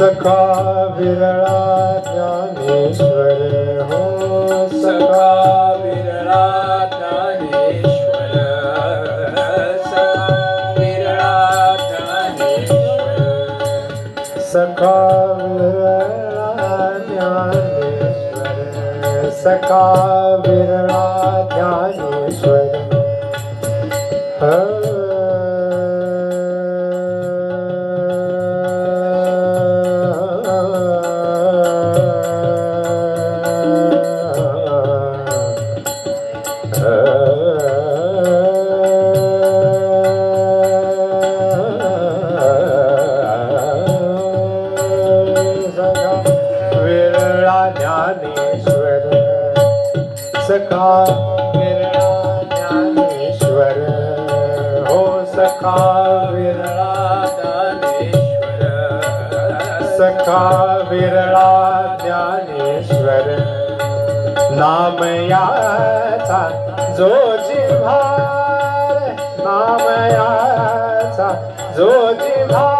सखा विरळा ज्ञानेश्वर हो सखा। सखा विरळा ज्ञानेश्वर। सखा विरळा ज्ञानेश्वर सखा विरळा ज्ञानेश्वर। ज्ञानेश्वर। सखा विरळा ज्ञानेश्वर। हो सखा विरळा ज्ञानेश्वर। सखा विरळा ज्ञानेश्वर। नाम याचा जो जिव्हार नाम याचा जो जिव्हार।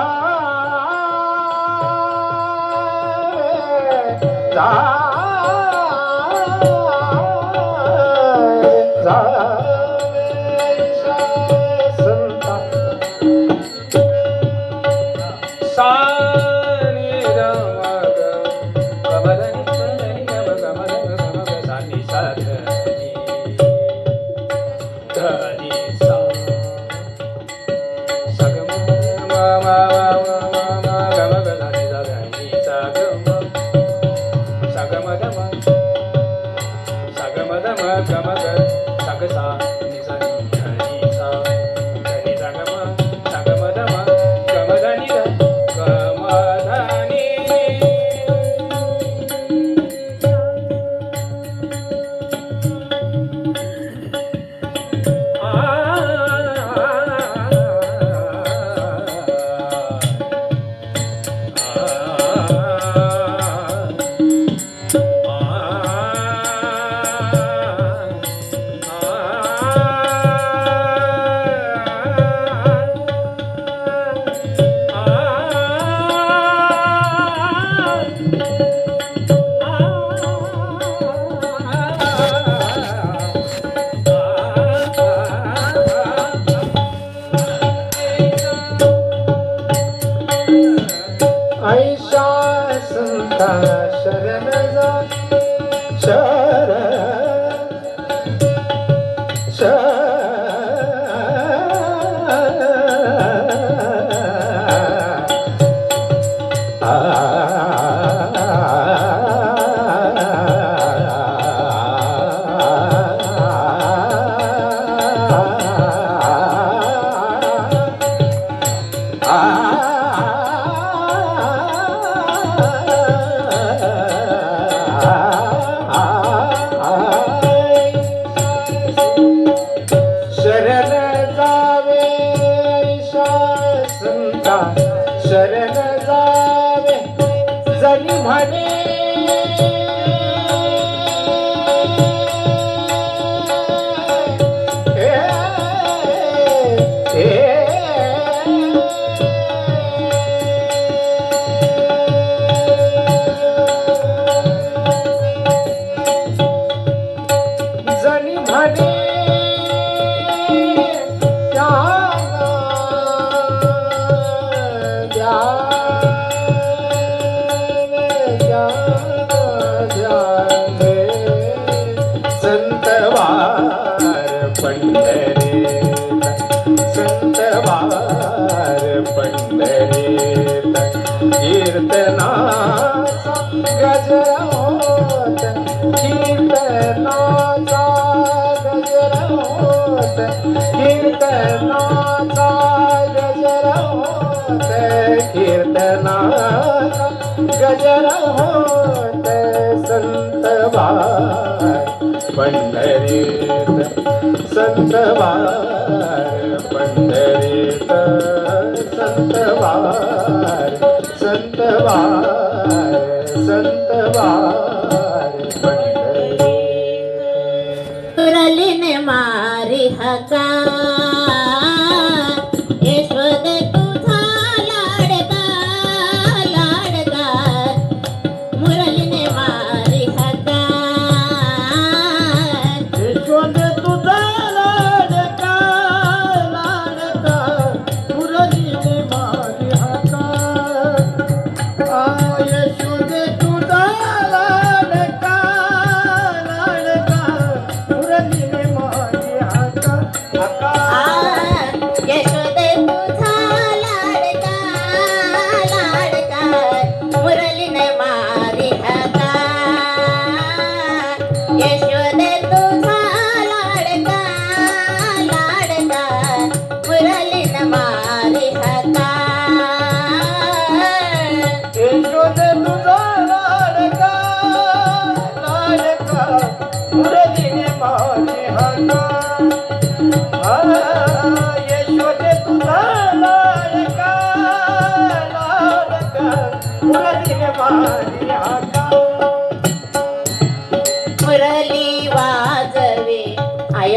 তা சரணமா संता शरण जा. गजरवत संत पंढरीत संत पंढरीत संत संत संत पंढरीत. मारी हका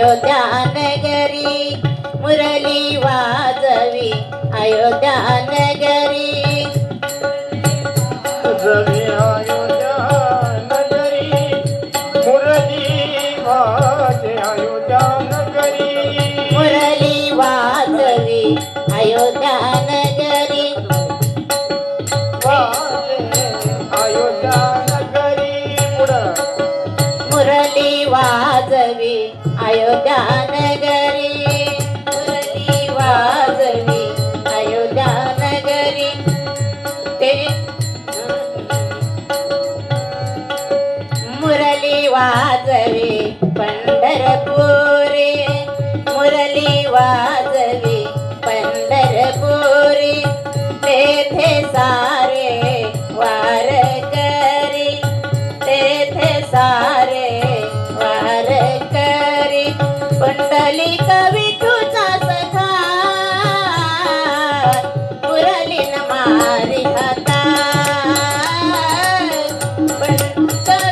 अयोध्यानगरी मुरली वाजवी. अयोध्यानगरी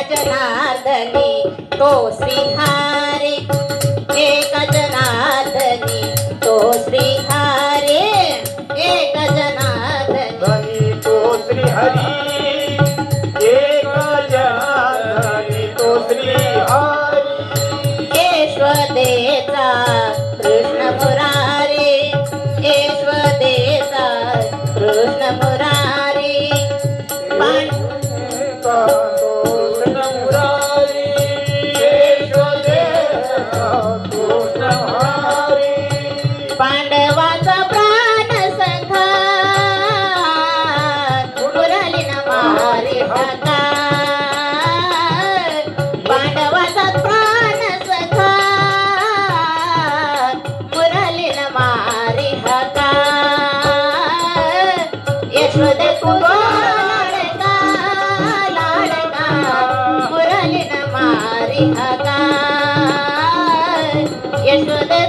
गजनादनी तो श्रीहारे. हे गजनादनी तो श्रीहारे. हे गजनादनी. तो श्रीहरी. থাকা এসো রে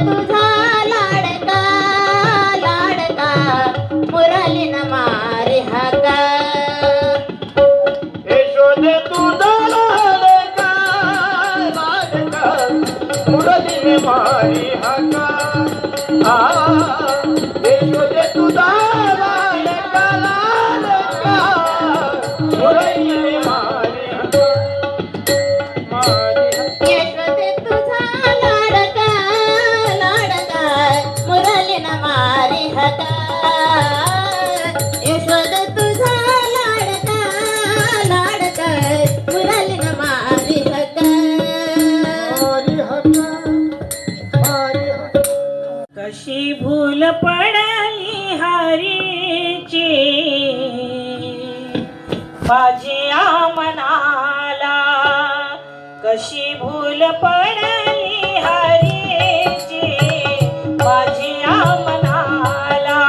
अशी भूल पडली हरीची. माझ्या मनाला कशी भूल पडली हरीची. माझ्या मनाला